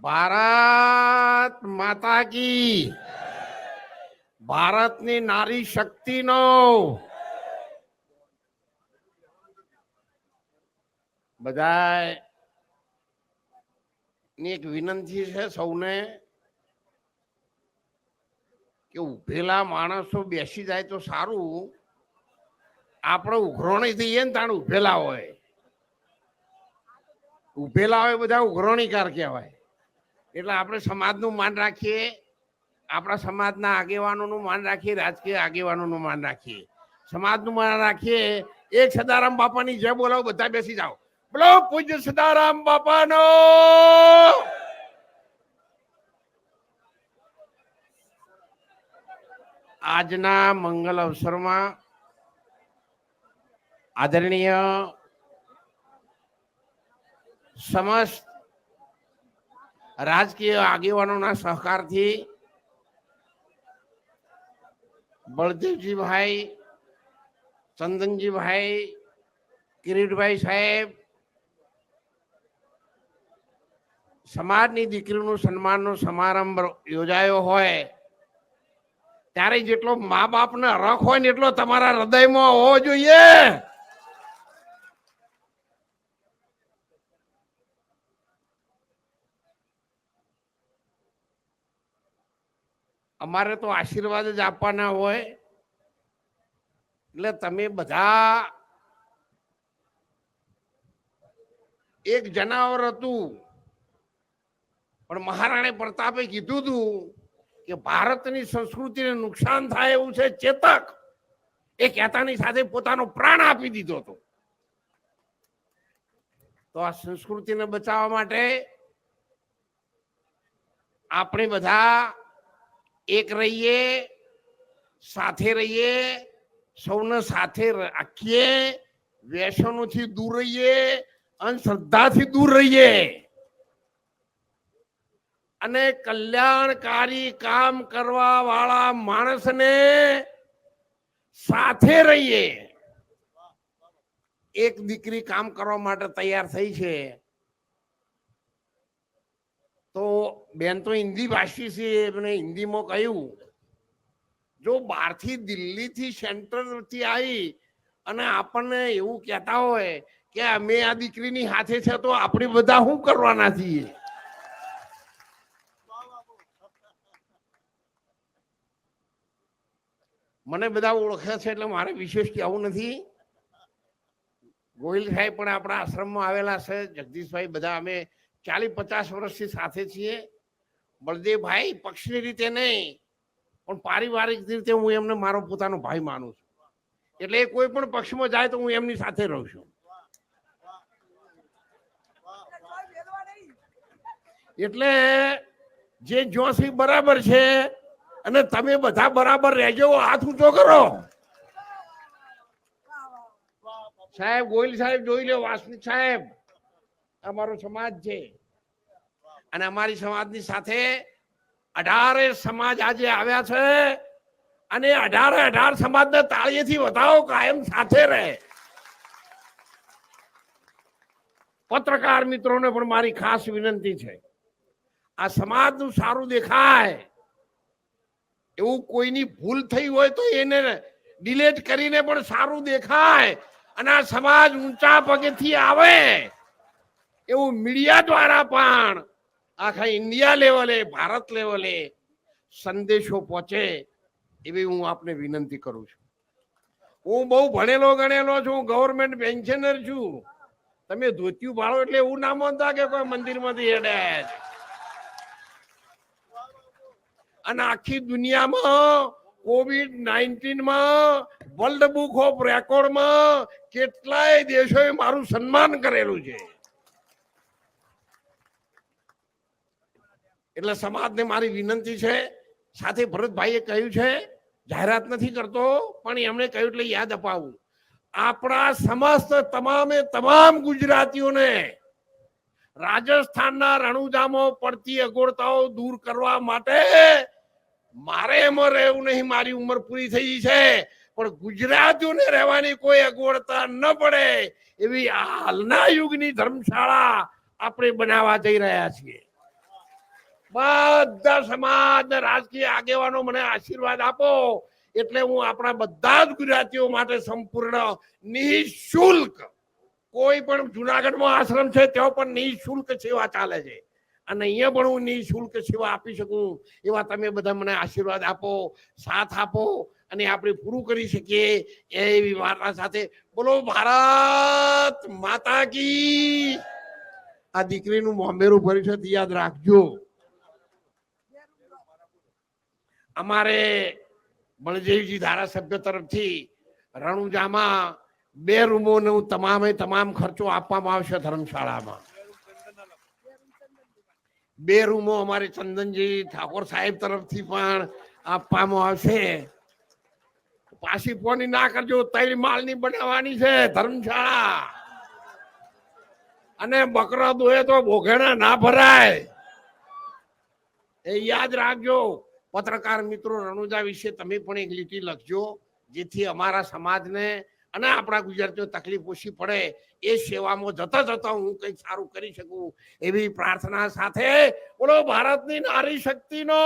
ભારત માતા કી. ભારતની નારી શક્તિનો બધા ની એક વિનંતી છે સૌને કે ઉભેલા માણસો બેસી જાય તો સારું. આપણે ઉઘરોણી થઈએ ને તાણ ઉભેલા હોય. ઉભેલા હોય બધા ઉઘરોણીકાર કહેવાય. એટલે આપણે સમાજનું માન રાખીએ, આપણા સમાજના આગેવાનોનું માન રાખીએ, રાજકીય આગેવાનોનું માન રાખીએ. સમાજનું માન રાખીએ, એક સદારામ બાપાની જય બોલાવો, બધા બેસી જાઓ. બોલો, પૂજ્ય સદારામ બાપાનો! આજના મંગલ અવસરમાં આદરણીય સમસ્ત રાજકીય આગેવાનોના સહકારથી બળદેવજીભાઈ, ચંદનજીભાઈ, કિરીટભાઈ સાહેબ, સમાજની દીકરીનું સન્માનનો સમારંભ યોજાયો હોય, ત્યારે જેટલો મા બાપને રખ હોય ને એટલો તમારા હૃદયમાં હોવો જોઈએ. અમારે તો આશીર્વાદ જ આપવાના હોય. એટલે તમે બધા એક જનાવર હતું. પણ મહારાણી પ્રતાપે કીધું હતું કે ભારતની સંસ્કૃતિને નુકસાન થાય એવું છે ચેતક. એ કહેતાની સાથે પોતાનો પ્રાણ આપી દીધો હતો. તો આ સંસ્કૃતિને બચાવવા માટે આપણે બધા એક રહીએ, સાથે રહીએ, સૌને સાથે રાખીએ વ્યસનોથી દૂર રહીએ અંધશ્રદ્ધાથી દૂર રહીએ. અને કલ્યાણકારી કામ કરવા વાળા માણસને સાથે રહીએ. એક દીકરી કામ કરવા માટે તૈયાર થઈ છે. તો બેન તો હિન્દી ભાષી છે, એમને હિન્દીમાં કહ્યું. જો બહારથી દિલ્હીથી સેન્ટરથી આવી અને આપણને એવું કહેતા હોય કે અમે આ દીકરીની હાથે છે, તો આપણે બધા શું કરવાના છીએ? મને બધા ઓળખે છે, એટલે મારે વિશેષ કહેવું નથી. ગોહિલ સાહેબ પણ આપણા આશ્રમમાં આવેલા છે, જગદીશભાઈ, બધા અમે ચાલીસ પચાસ વર્ષથી સાથે છીએ. બળદેવભાઈ, પક્ષની રીતે નહીં, પણ પારિવારિક રીતે હું એમને મારો પોતાનો ભાઈ માનું છું. એટલે એ કોઈ પણ પક્ષમાં જાય તો હું એમની સાથે રહું છું. એટલે જે જોશી બરાબર છે અને તમે બધા બરાબર રહેજો, હાથ ઊંચો કરો. સાહેબ, ગોયલ સાહેબ જોઈ લો વાસનિક સાહેબ. અમારો સમાજ છે. અને અમારી સમાજની સાથે અઢારે સમાજ આજે આવ્યા છે. અને અઢારે અઢાર સમાજને તાળીએથી વધાવો કાયમ સાથે રહે. પત્રકાર મિત્રોને પણ મારી ખાસ વિનંતી છે. આ સમાજનું સારું દેખાય. એવું કોઈની ભૂલ થઈ હોય તો એને ડિલેટ કરીને પણ સારું દેખાય. અને આ સમાજ ઊંચા પગેથી આવે. એવું મીડિયા દ્વારા પણ આખા ઇન્ડિયા લેવલે, ભારત લેવલે સંદેશો પહોંચે એવી હું આપને વિનંતી કરું છું. હું બહુ ભણેલો ગણેલો છું ગવર્મેન્ટ પેન્શનર છું. તમે ધોતિયું ભાળો એટલે એવું ના માનતા કે કોઈ મંદિરમાંથી હેડે. અને આખી દુનિયામાં કોવિડ નાઇન્ટીનમાં વર્લ્ડ બુક ઓફ રેકોર્ડમાં કેટલાય દેશોએ મારું સન્માન કરેલું છે. એટલે સમાજને મારી વિનંતી છે, સાથે ભરતભાઈએ કહ્યું છે, જાહેરાત નથી કરતો, પણ એમણે કહ્યું એટલે યાદ અપાવું. આપણા સમસ્ત તમામે તમામ ગુજરાતીઓને રાજસ્થાનના રણુજામો પડતી અગોળતાઓ દૂર કરવા માટે મારે એમાં રહેવું નહીં, મારી ઉંમર પૂરી થઈ છે, પણ ગુજરાતીઓને રહેવાની કોઈ અગવડતા ન પડે એવી હાલના યુગની ધર્મશાળા આપણે બનાવવા જઈ રહ્યા છીએ. બધા સમાજ રાજકીય આગેવાનો મને આશીર્વાદ આપો. એટલે હું આપણા બધા જ ગુજરાતીઓ માટે સંપૂર્ણ નિઃશુલ્ક, કોઈ પણ જુનાગઢમાં આશ્રમ છે, ત્યાં પણ નિઃશુલ્ક સેવા ચાલે છે. અને અહીંયા પણ હું નિઃશુલ્ક સેવા આપી શકું, એવા તમે બધા મને આશીર્વાદ આપો, સાથ આપો અને આપણે પૂરું કરી શકીએ એવી વાર્તા સાથે. બોલો, ભારત માતા કી. આ દીકરીનું મોંબેરું પરિષદ યાદ રાખજો. અમારે બળદેવજી ધારાસભ્ય તરફથી રણુજામાં બે રૂમોનો તમામે તમામ ખર્ચો આપવામાં આવશે ધર્મશાળામાં. બે રૂમો અમારે ચંદનજી ઠાકોર સાહેબ તરફથી પણ આપવામાં આવશે. પાછી ફોની ના કરજો તૈયાર માલની બનાવવાની છે ધર્મશાળા. અને બકરા દોહે તો ભોગેણા ના ભરાય. એ યાદ રાખજો પત્રકાર મિત્રો રણુજા વિશે તમે પણ એક લીટી લખજો, જેથી અમારા સમાજને અને આપણા ગુજરાતીઓ તકલીફ ઓછી પડે એ સેવામાં જતા જતા હું કંઈક સારું કરી શકું એવી પ્રાર્થના સાથે બોલો, ભારતની નારી શક્તિનો